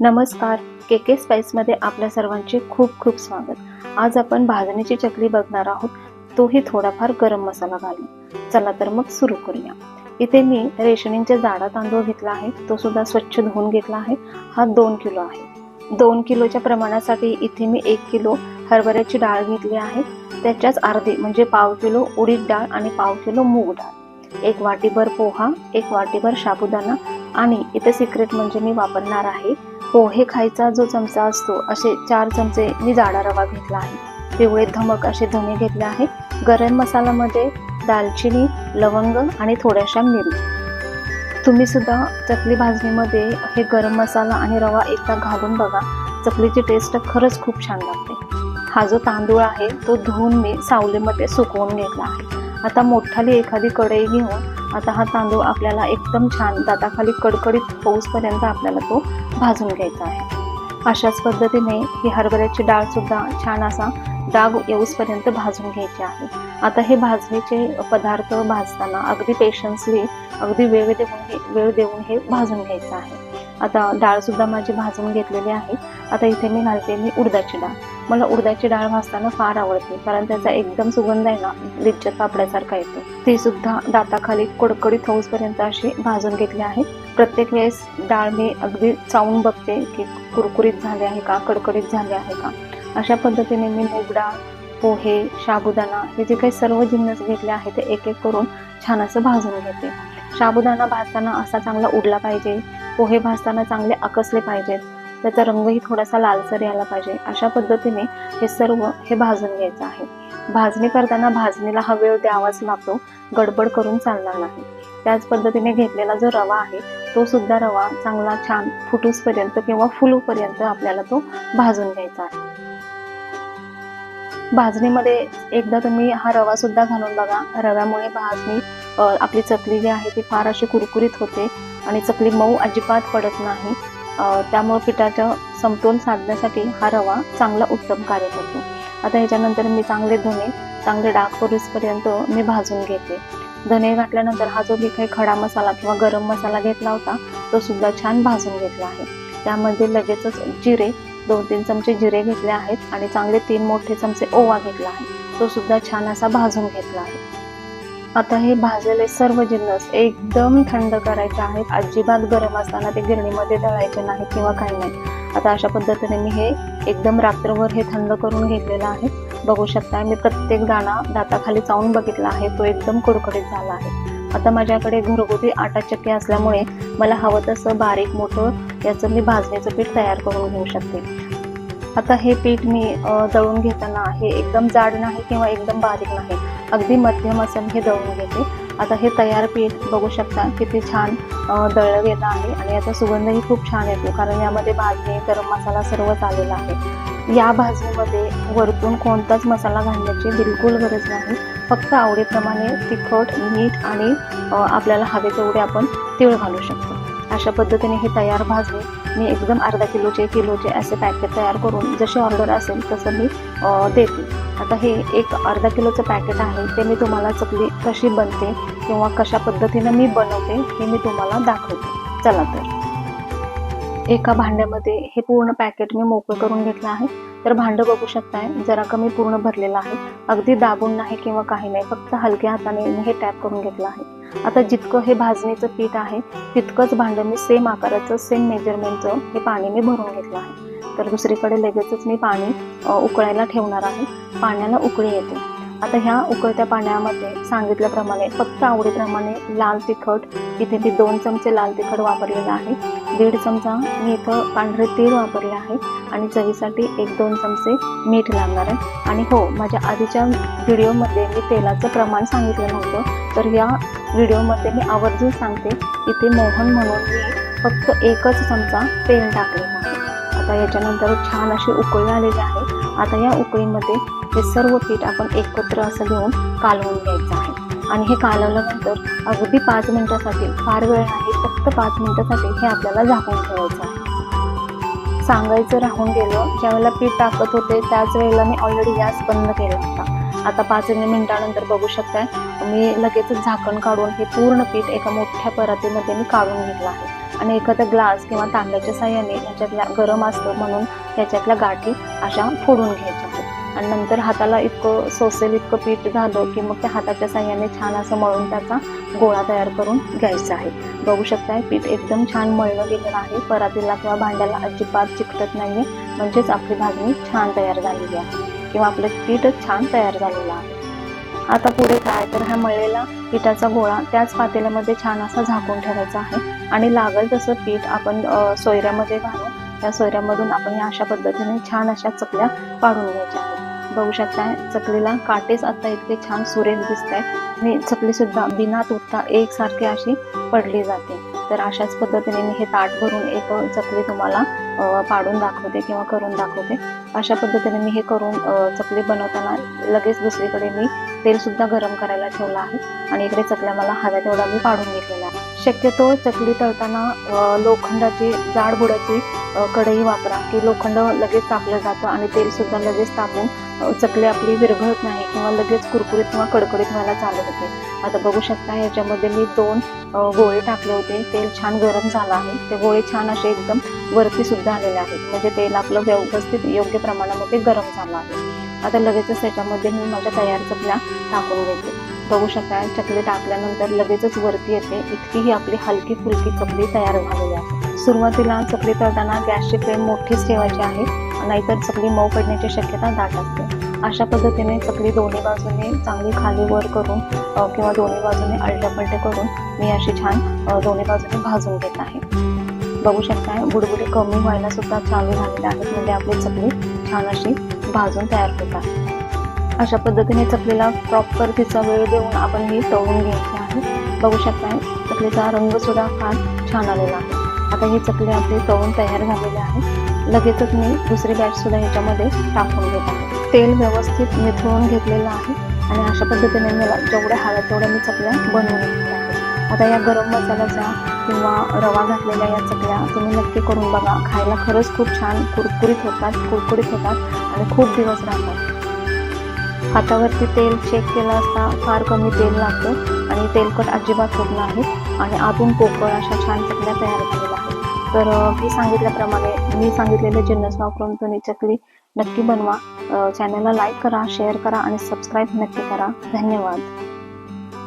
नमस्कार. के के स्पाईसमध्ये आपल्या सर्वांचे खूप खूप स्वागत. आज आपण भाजणीची चकली बघणार आहोत. तोही थोडाफार गरम मसाला घालून. चला तर मग सुरू करूया. इथे मी रेशनिंगचा जाडा तांदूळ घेतला आहे. तो सुद्धा स्वच्छ धुवून घेतला आहे. हा दोन किलो आहे. दोन किलोच्या प्रमाणासाठी इथे मी एक किलो हरभऱ्याची डाळ घेतली आहे. त्याच्याच अर्धी म्हणजे पाव किलो उडीद डाळ आणि पाव किलो मूग डाळ. एक वाटीभर पोहा एक वाटीभर साबुदाणा आणि इथे सिक्रेट म्हणजे मी वापरणार आहे. हो, पोहे खायचा जो चमचा असतो असे चार चमचे मी जाडा रवा घेतला आहे. पिवळे धमक असे धने घेतले आहे. गरम मसाल्यामध्ये दालचिनी लवंग आणि थोड्याशा मिरी. तुम्ही सुद्धा चकली भाजणीमध्ये हे गरम मसाला आणि रवा एकदा घालून बघा. चकलीची टेस्ट खरंच खूप छान लागते. हा जो तांदूळ आहे तो धुवून मी सावलीमध्ये सुकवून घेतला आहे. आता मोठाली एखादी कढई घेऊन आता हा तांदूळ आपल्याला एकदम छान दाताखाली कडकडीत होऊसपर्यंत आपल्याला तो भाजून घ्यायचा आहे. अशाच पद्धतीने ही हरभऱ्याची डाळ सुद्धा छान असा डाग येऊसपर्यंत भाजून घ्यायची आहे. आता हे भाजणीचे पदार्थ भाजताना अगदी पेशन्सली अगदी वेळ देऊन हे वेळ देऊन हे भाजून घ्यायचं आहे. आता डाळ सुद्धा माझी भाजून घेतलेली आहे. आता इथे मी घालते मी उडदाची डाळ. मला उडदाची डाळ भाजताना फार आवडते कारण त्याचा एकदम सुगंध आहे ना लिज्जत पापड्यासारखा येतो. ती सुद्धा दाताखाली कडकडीत होऊसपर्यंत अशी भाजून घेतली आहे. प्रत्येक वेळेस डाळ मी अगदी चावून बघते की कुरकुरीत झाले आहे का कडकडीत झाले आहे का. अशा पद्धतीने मी मूग डाळ पोहे साबुदाणा हे जे काही सर्व जिन्नस घेतले आहे ते एक एक करून छान असं भाजून घेते. साबुदाणा भाजताना असा चांगला उडला पाहिजे पोहे भाजताना चांगले आकसले पाहिजेत. त्याचा रंगही थोडासा लालसर यायला पाहिजे. अशा पद्धतीने हे सर्व हे भाजून घ्यायचं आहे. भाजणी करताना भाजणीला हा वेळ द्यावाच लागतो. गडबड करून चालणार नाही. त्याच पद्धतीने घेतलेला जो रवा आहे तो सुद्धा रवा चांगला छान फुटूसपर्यंत किंवा फुलूपर्यंत आपल्याला तो भाजून घ्यायचा आहे. भाजणीमध्ये एकदा तुम्ही हा रवा सुद्धा घालून बघा. रव्यामुळे भाजणी आपली चकली जी आहे ती फार अशी कुरकुरीत होते. आणि चकली मऊ अजिबात पडत नाही. त्यामुळं त्यामुळे समतोल साधण्यासाठी हा रवा चांगला उत्तम कार्य करतो. आता ह्याच्यानंतर मी चांगले धुणे चांगले डाग करूसपर्यंत मी भाजून घेते. धने घातल्यानंतर हा जो मी काही खडा मसाला किंवा गरम मसाला घेतला होता तो सुद्धा छान भाजून घेतला आहे. त्यामध्ये लगेचच जिरे दोन तीन चमचे जिरे घेतले आहेत आणि चांगले तीन मोठे चमचे ओवा घेतला आहे. तो सुद्धा छान असा भाजून घेतला आहे. आता हे भाजलेले सर्व जिन्नस एकदम थंड करायचे आहेत. अजिबात गरम असताना ते गिरणीमध्ये दळायचे नाही किंवा काही नाही. आता अशा पद्धतीने मी हे एकदम रात्रभर हे थंड करून घेतलेलं आहे. बघू शकता मी प्रत्येक दाणा दाताखाली चावून बघितला आहे. तो एकदम कुरकुरीत झाला आहे. आता माझ्याकडे घरगुती आटा चक्की असल्यामुळे मला हवं तसं बारीक मोठं याचं मी भाजणीचं पीठ तयार करून घेऊ शकते. आता हे पीठ मी दळून घेताना हे एकदम जाड नाही किंवा एकदम बारीक नाही. अगदी मध्यम असं हे दळून घेते. आता हे तयार पीठ बघू शकता किती छान अ, दळलं गेलं आहे आणि याचा सुगंधही खूप छान येतो कारण यामध्ये भाजणी गरम मसाला सर्वच आलेला आहे. या भाजणीमध्ये वरतून कोणताच मसाला घालण्याची बिलकुल गरज नाही. फक्त आवडीप्रमाणे तिखट मीठ आणि आपल्याला हवे तेवढे आपण तीळ घालू शकतो. अशा पद्धतीने हे तयार भाजून मी एकदम अर्धा किलोचे किलोचे असे पॅकेट तयार करून जशी ऑर्डर असेल तसं मी देते. आता हे एक अर्धा किलोचं पॅकेट आहे ते मी तुम्हाला चकली कशी बनते किंवा कशा पद्धतीनं मी बनवते हे मी तुम्हाला दाखवते. चला तर. एका भांड्यामध्ये हे पूर्ण पॅकेट मी मोकळं करून घेतलं आहे. तर भांडं बघू शकताय जरा कमी पूर्ण भरलेलं आहे. अगदी दाबून नाही किंवा काही नाही फक्त हलक्या हाताने मी हे टॅप करून घेतलं आहे. आता जितकं हे भाजणीचं पीठ आहे तितकंच भांडं मी सेम आकाराचं सेम मेजरमेंटचं हे पाणी मी भरून घेतलं आहे. तर दुसरीकडे लगेचच मी पाणी उकळायला ठेवणार आहे. पाण्याला उकळी येते. आता ह्या उकळत्या पाण्यामध्ये सांगितल्याप्रमाणे फक्त आवडीप्रमाणे लाल तिखट इथे मी दोन चमचे लाल तिखट वापरलेलं आहे. दीड चमचा मी इथं पांढरे तीळ वापरले आहे आणि चवीसाठी एक दोन चमचे मीठ लागणार आहे. आणि हो माझ्या आधीच्या व्हिडिओमध्ये मी तेलाचं प्रमाण सांगितलं नव्हतं. तर या व्हिडिओमध्ये मी आवर्जून सांगते इथे मोहन म्हणून मी फक्त एकच चमचा तेल टाकलेलं आहे. आता याच्यानंतर छान अशी उकळी आलेली आहे. आता या उकळीमध्ये हे सर्व पीठ आपण एकत्र असं घेऊन कालवून घ्यायचं आहे. आणि हे कालवल्यानंतर अगदी पाच मिनिटासाठी फार वेळ नाही फक्त पाच मिनिटासाठी हे आपल्याला झाकून ठेवायचं आहे. सांगायचं राहून गेलं ज्यावेळेला पीठ टाकत होते त्याच वेळेला मी ऑलरेडी गॅस बंद केला होता. आता पाच मिनिटानंतर बघू शकताय. मी लगेचच झाकण काढून हे पूर्ण पीठ एका मोठ्या परातीमध्ये मी काढून घेतलं आहे. आणि एखादा ग्लास किंवा तांब्याच्या साह्याने याच्यातल्या गरम असतं म्हणून ह्याच्यातल्या गाठी अशा फोडून घ्यायच्या आहेत. आणि नंतर हाताला इतकं सोसेल इतकं पीठ झालं की मग त्या हाताच्या साह्याने छान असं मळून त्याचा गोळा तयार करून घ्यायचा आहे. बघू शकताय पीठ एकदम छान मळलं गेलेलं आहे. परातीला किंवा भांड्याला अजिबात चिकटत नाही म्हणजेच आपली भाजणी छान तयार झालेली आहे. किंवा आपलं पीठच छान तयार झालेलं आहे. आता पुढे काय? तर हा मळलेला पिठाचा गोळा त्याच पातेल्यामध्ये छान असा झाकून ठेवायचा आहे. आणि लागल तसं पीठ आपण सोयऱ्यामध्ये घालून त्या सोयऱ्यामधून आपण या अशा पद्धतीने छान अशा चकल्या पाडून घ्यायच्या आहेत. बघू शकताय चकलीला काटेच आता इतके छान सुरेख दिसत आहे आणि चकली सुद्धा बिना तुटता एकसारखी अशी पडली जाते. तर अशाच पद्धतीने मी हे ताट भरून एक चकली तुम्हाला पाडून दाखवते किंवा करून दाखवते. अशा पद्धतीने मी हे करून चकली बनवताना लगेच दुसरीकडे मी तेलसुद्धा गरम करायला ठेवलं आहे आणि इकडे चकल्या मला हव्या तेवढा मी पाडून घेतलेला आहे शक्यतो चकली तळताना लोखंडाची जाड बुडाची कढई वापरा की लोखंड लगेच तापलं जातं आणि तेलसुद्धा लगेच तापून चकली आपली विरघळत नाही किंवा लगेच कुरकुरीत किंवा कडकडीत व्हायला चालत होते. आता बघू शकता याच्यामध्ये मी दोन गोळे टाकले होते. तेल छान गरम झालं आहे. ते गोळे छान असे एकदम वरती सुद्धा आलेले आहेत. म्हणजे तेल आपलं व्यवस्थित योग्य प्रमाणामध्ये गरम झालं आहे. आता लगेचच त्याच्यामध्ये मी माझ्या तयार चकल्या टाकून घेते. बघू शकता चकली टाकल्यानंतर लगेचच वरती येते. इतकी ही आपली हलकी फुलकी चकली तयार झालेली आहे. सुरुवातीला चकली तळताना गॅसची फ्लेम मोठीच ठेवायची आहे. नाहीतर चकली मऊ पडण्याची शक्यता दाट असते. अशा पद्धतीने चकली दोन्ही बाजूने चांगली खाली वर करून किंवा दोन्ही बाजूने अलटे करून मी अशी छान दोन्ही बाजूने भाजून घेत आहे. बघू शकताय बुडबुडी कमी व्हायला सुद्धा चालू झालेल्या आहेत म्हणजे आपली चकली छान अशी भाजून तयार होत आहे. अशा पद्धतीने चकलीला प्रॉपर तिचा वेळ देऊन आपण ही तळून घ्यायची आहे. बघू शकताय चकलीचा रंग सुद्धा फार छान आलेला आहे. आता ही चकली आपली तळून तयार झालेली आहे. लगेचच मी दुसरी बॅच सुद्धा ह्याच्यामध्ये टाकून घेत आहे. तेल व्यवस्थित मिथळून घेतलेलं आहे आणि अशा पद्धतीने मला जेवढ्या हव्या तेवढ्या मी चकल्या बनवून घेतल्या आहेत. आता या गरम मसाल्याचा किंवा रवा घातलेल्या या चकल्या तुम्ही नक्की करून बघा. खायला खरंच खूप छान कुरकुरीत होतात कुरकुरीत होतात आणि खूप दिवस राहतात. हातावरती तेल चेक केलं असता फार कमी तेल लागतं आणि तेलकट अजिबात होत नाही आणि आतून पोकळ अशा छान चकल्या तयार केलेल्या आहेत. तर मी सांगितल्याप्रमाणे मी सांगितलेले जिन्नस वापरून तुम्ही चकली नक्की बनवा. चॅनलला लाईक करा शेअर करा आणि सबस्क्राईब नक्की करा. धन्यवाद.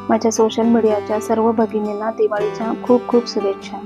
माझ्या सोशल मीडियाच्या सर्व भगिनींना दिवाळीच्या खूप खूप शुभेच्छा.